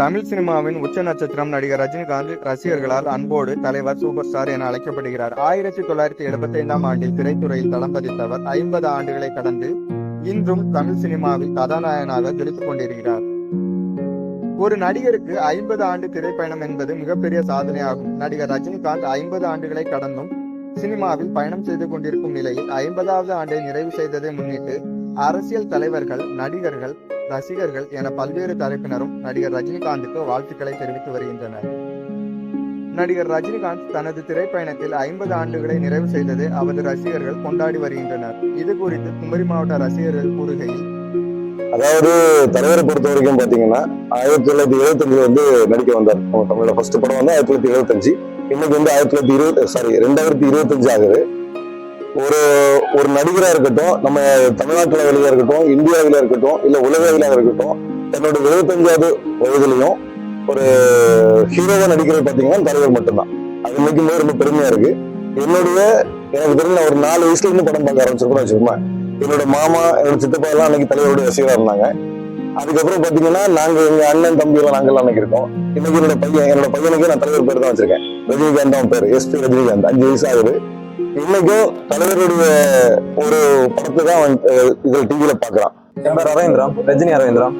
தமிழ் சினிமாவின் உச்ச நட்சத்திரம் நடிகர் ரஜினிகாந்த் ரசிகர்களால் அன்போடு தலைவர் சூப்பர் ஸ்டார் என அழைக்கப்படுகிறார். ஆயிரத்தி தொள்ளாயிரத்தி எழுபத்தி ஐந்தாம் ஆண்டில் திரைத்துறையில் தளம் பதித்தவர் ஐம்பது ஆண்டுகளை கடந்து இன்றும் தமிழ் சினிமாவில் கதாநாயகனாக ஜொலித்துக் கொண்டிருக்கிறார். ஒரு நடிகருக்கு ஐம்பது ஆண்டு திரைப்பயணம் என்பது மிகப்பெரிய சாதனையாகும். நடிகர் ரஜினிகாந்த் ஐம்பது ஆண்டுகளை கடந்தும் சினிமாவில் பயணம் செய்து கொண்டிருக்கும் நிலையில் ஐம்பதாவது ஆண்டை நிறைவு செய்ததை முன்னிட்டு அரசியல் தலைவர்கள் நடிகர்கள் ரசிகர்கள் என பல்வேறு தரப்பினரும் நடிகர் ரஜினிகாந்துக்கு வாழ்த்துக்களை தெரிவித்து வருகின்றனர். நடிகர் ரஜினிகாந்த் தனது திரைப்பயணத்தில் ஐம்பது ஆண்டுகளை நிறைவு செய்தது அவரது ரசிகர்கள் கொண்டாடி வருகின்றனர். இது குறித்து குமரி மாவட்ட ரசிகர்கள் கூறுகையில் அதாவது தலைவரை பொறுத்த வரைக்கும் பாத்தீங்கன்னா ஆயிரத்தி தொள்ளாயிரத்தி எழுபத்தஞ்சுல வந்து நடிக்க வந்தார். நம்ம தமிழோட ஃபர்ஸ்ட் படம் வந்து ஆயிரத்தி தொள்ளாயிரத்தி எழுபத்தஞ்சு இன்னைக்கு வந்து ஆயிரத்தி தொள்ளாயிரத்தி இருபது சாரி ரெண்டாயிரத்தி இருபத்தஞ்சு ஆகுது. ஒரு ஒரு நடிகரா இருக்கட்டும் நம்ம தமிழ்நாட்டு லெவலியா இருக்கட்டும் இந்தியாவில இருக்கட்டும் இல்லை உலகவிலாக இருக்கட்டும் தன்னோட எழுபத்தஞ்சாவது வயதுலையும் ஒரு ஹீரோவாக நடிக்கிறது பார்த்தீங்கன்னா தலைவர் மட்டும்தான். அது நினைக்கும் போது ரொம்ப பெருமையாக இருக்கு. என்னுடைய எனக்கு தெரிஞ்ச ஒரு நாலு வயசுல இருந்து படம் பார்க்க ஆரம்பிச்சிருக்கோம் வச்சுக்கோமா என்னோட மாமா என்னோட சித்தப்பா எல்லாம் அன்னைக்கு தலைவரோட ரசிகரா இருந்தாங்க. அதுக்கப்புறம் பாத்தீங்கன்னா நாங்க எங்க அண்ணன் தம்பி எல்லாம் நாங்கெல்லாம் அன்னைக்கு இருக்கோம். இன்னைக்கு என்னோட பையன் என்னோட பையனுக்கு நான் தலைவர் பேர் தான் வச்சிருக்கேன். ரஜினிகாந்த் அவன் பேர். எஸ் பி ரஜினிகாந்த் அஞ்சு வயசு ஆகுது. இன்னைக்கும் தலைவருடைய ஒரு படத்தை தான் அவன் இதுல டிவியில பாக்குறான். என் பேர் அரவிந்திரம் ரஜினி அரவிந்திரம்.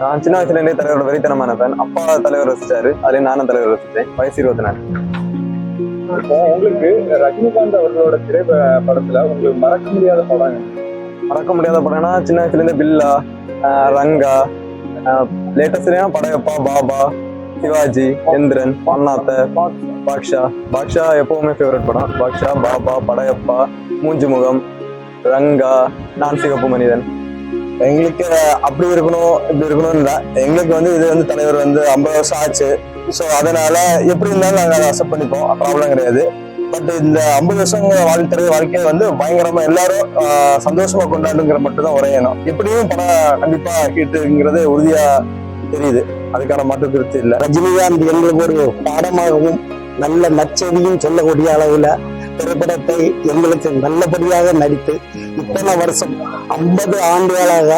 நான் சின்ன வயசுல இருந்தே தலைவரோட வெறித்தனமான ஃபேன் அப்பா தலைவர் ரசிச்சாரு அதுல நானும் தலைவர் ரசிச்சேன் வயசு இருபத்தி நாலு. இப்போ உங்களுக்கு ரஜினிகாந்த் அவர்களோட திரைப்படத்துல உங்களுக்கு மறக்க முடியாத படம் மறக்க முடியாத படம்னா சின்ன வயசுல பில்லா ரங்கா ரங்கா லேட்டஸ்ட்லயா படையப்பா பாபா சிவாஜி எந்திரன் பன்னாத்த பாக்ஷா. பாக்ஷா எப்பவுமே ஃபேவரட் படம். பாக்ஷா பாபா படையப்பா மூஞ்சி முகம் ரங்கா நான் சிகப்பு மனிதன். எங்களுக்கு அப்படி இருக்கணும் இப்படி இருக்கணும் இல்லை. எங்களுக்கு வந்து இது வந்து தலைவர் வந்து ஐம்பது வருஷம் ஆச்சு. ஸோ அதனால எப்படி இருந்தாலும் நாங்கள் அதை அக்செப்ட் பண்ணிப்போம். ப்ராப்ளம் கிடையாது. பட் இந்த ஐம்பது வருஷம் வாழ்த்துற வாழ்க்கையை வந்து பயங்கரமா எல்லாரும் சந்தோஷமா கொண்டாடுங்கிற மட்டும் தான் உரையணும் எப்படியும் படம் கண்டிப்பா ஹிட்டுங்கிறது உறுதியா தெரியுது. அதுக்கான மாற்று கருத்து இல்லை. ரஜினிகாந்த் எங்களுக்கு ஒரு பாடமாகவும் நல்ல நச்செடியும் சொல்லக்கூடிய அளவில் திரைப்படத்தை எங்களுக்கு நல்லபடியாக நடித்து இத்தனை வருஷம் ஐம்பது ஆண்டுகளாக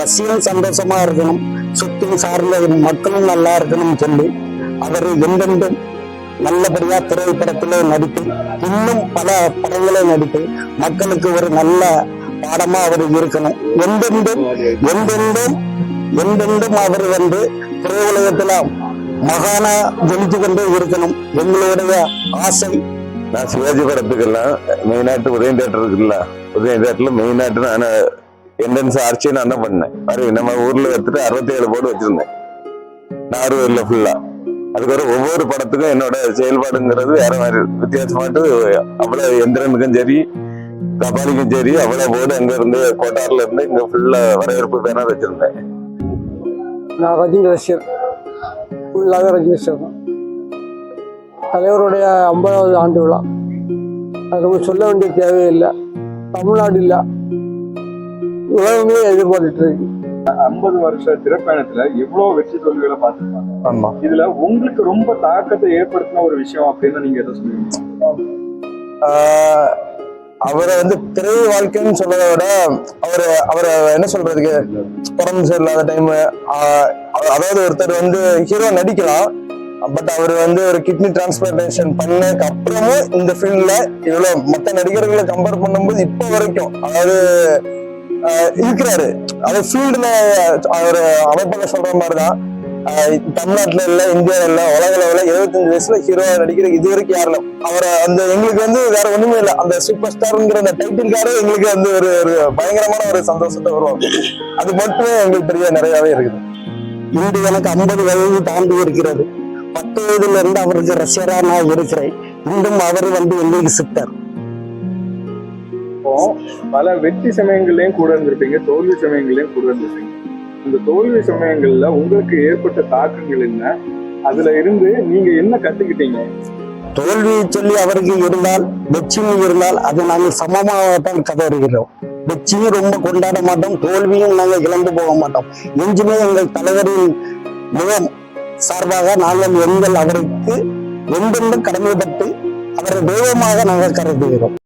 ரசிகன் சந்தோஷமா இருக்கணும் சுத்தி சார்ந்த மக்களும் நல்லா இருக்கணும்னு சொல்லி அவர் எந்தெந்தும் நல்லபடியா திரைப்படத்திலே நடித்து இன்னும் பல படங்களை நடித்து மக்களுக்கு ஒரு நல்ல பாடமா அவர் இருக்கணும். எந்தெந்தும் எந்தெந்தும் எந்தெந்தும் அவர் வந்து திரையுலகத்துல மகானா ஜெயித்து கொண்டே இருக்கணும். எங்களுடைய ஆசை நான் சிவாஜி படத்துக்கெல்லாம் மெயினாட்டு உதயம் தேட்டர் இருக்குல்ல? உதயம் தேட்டர்ல மெயினாட்டு நான் என்ட்ரன்ஸ் ஆர்ச்சி நான் தான் பண்ணேன்? அது நம்ம ஊர்ல எடுத்துட்டு அறுபத்தி ஏழு போர்டு வச்சிருந்தேன் நாகர்கோவில்ல ஃபுல்லா அதுக்கப்புறம் ஒவ்வொரு படத்துக்கும் என்னோட செயல்பாடுங்கிறது வேற மாதிரி வித்தியாசமாட்டு அவ்வளவு எந்திரனுக்கும் சரி கபாலிக்கும் சரி அவ்வளவு போர்டு அங்க இருந்து கோட்டார்ல இருந்து இங்க ஃபுல்லா வரவேற்பு பேனர் வச்சிருந்தேன். நான் ரஜினி ரசிகர். ஃபுல்லாக ரஜினி ரசிகர் தான். தலைவருடைய ஐம்பதாவது ஆண்டு விழா. அது நம்ம சொல்ல வேண்டிய தேவையில்லை. தமிழ்நாடு இல்லை உலகமே எதிர்பார்த்துட்டு இருக்கு. ஐம்பது வருஷ திரைப்பயணத்துல எவ்வளவு வெற்றி தோல்விகளை பார்த்திருப்பாங்க. ஆமா. இதுல உங்களுக்கு ரொம்ப தாக்கத்தை ஏற்படுத்தின ஒரு விஷயம் அப்படின்னு நீங்க எதை சொல்லுவீங்க? அவரை வந்து திரை வாழ்க்கைன்னு சொல்றதை விட அவரு அவரை என்ன சொல்றதுக்கு? உடம்பு சரியில்லாத டைம் அதாவது ஒருத்தர் வந்து ஹீரோ நடிக்கலாம். பட் அவர் வந்து ஒரு கிட்னி டிரான்ஸ்பிளான்டேஷன் பண்ணதுக்கு அப்புறமும் இந்த ஃபீல்ட்ல இவ்வளவு மற்ற நடிகர்களை கம்பேர் பண்ணும்போது இப்போ வரைக்கும் அதாவது இருக்கிறாரு. அது ஃபீல்டுல அவர் அமைப்பில் சொல்ற மாதிரிதான். தான் தமிழ்நாட்டுல இல்ல இந்தியாவில இல்ல உலக லெவலில் இருபத்தஞ்சு வயசுல ஹீரோவா நடிக்கிற இது வரைக்கும் யாரும் அவரை அந்த எங்களுக்கு வந்து வேற ஒண்ணுமே இல்லை. அந்த சூப்பர் ஸ்டார்ங்கிற அந்த டைட்டில்காரே எங்களுக்கு வந்து ஒரு ஒரு பயங்கரமான ஒரு சந்தோஷத்தை உருவாக்கும் அது மட்டுமே எங்களுக்கு பெரிய நிறையாவே இருக்குது. இன்று எனக்கு ஐம்பது வயது தாண்டி இருக்கிறது. பத்து வயதுல இருந்து அவருக்கு ரசிகரா நான் இருக்கிறேன். இன்றும் அவர் வந்து எங்களுக்கு சித்தர். பல வெற்றி சமயங்கள்லயும் கூட இருந்திருப்பீங்க தோல்வி சமயங்கள்லயும் கூட இருந்திருப்பீங்க. இந்த தோல்வி சமயங்கள்ல உங்களுக்கு ஏற்பட்ட தாக்கங்கள் என்ன? அதுல இருந்து நீங்க என்ன கத்துக்கிட்டீங்க? தோல்வி சொல்லி அவருக்கு இருந்தால் வெற்றியும் இருந்தால் அது நாங்கள் சமமாகத்தான் கதறுகிறோம். வெற்றியும் ரொம்ப கொண்டாட மாட்டோம் தோல்வியும் நாங்கள் இழந்து போக மாட்டோம். என்றுமே எங்கள் தலைவரின் முகம் சார்பாக நாங்கள் எங்கள் அவருக்கு எந்தெந்த கடமைப்பட்டு அவரை தெய்வமாக நாங்கள் கருதுகிறோம்.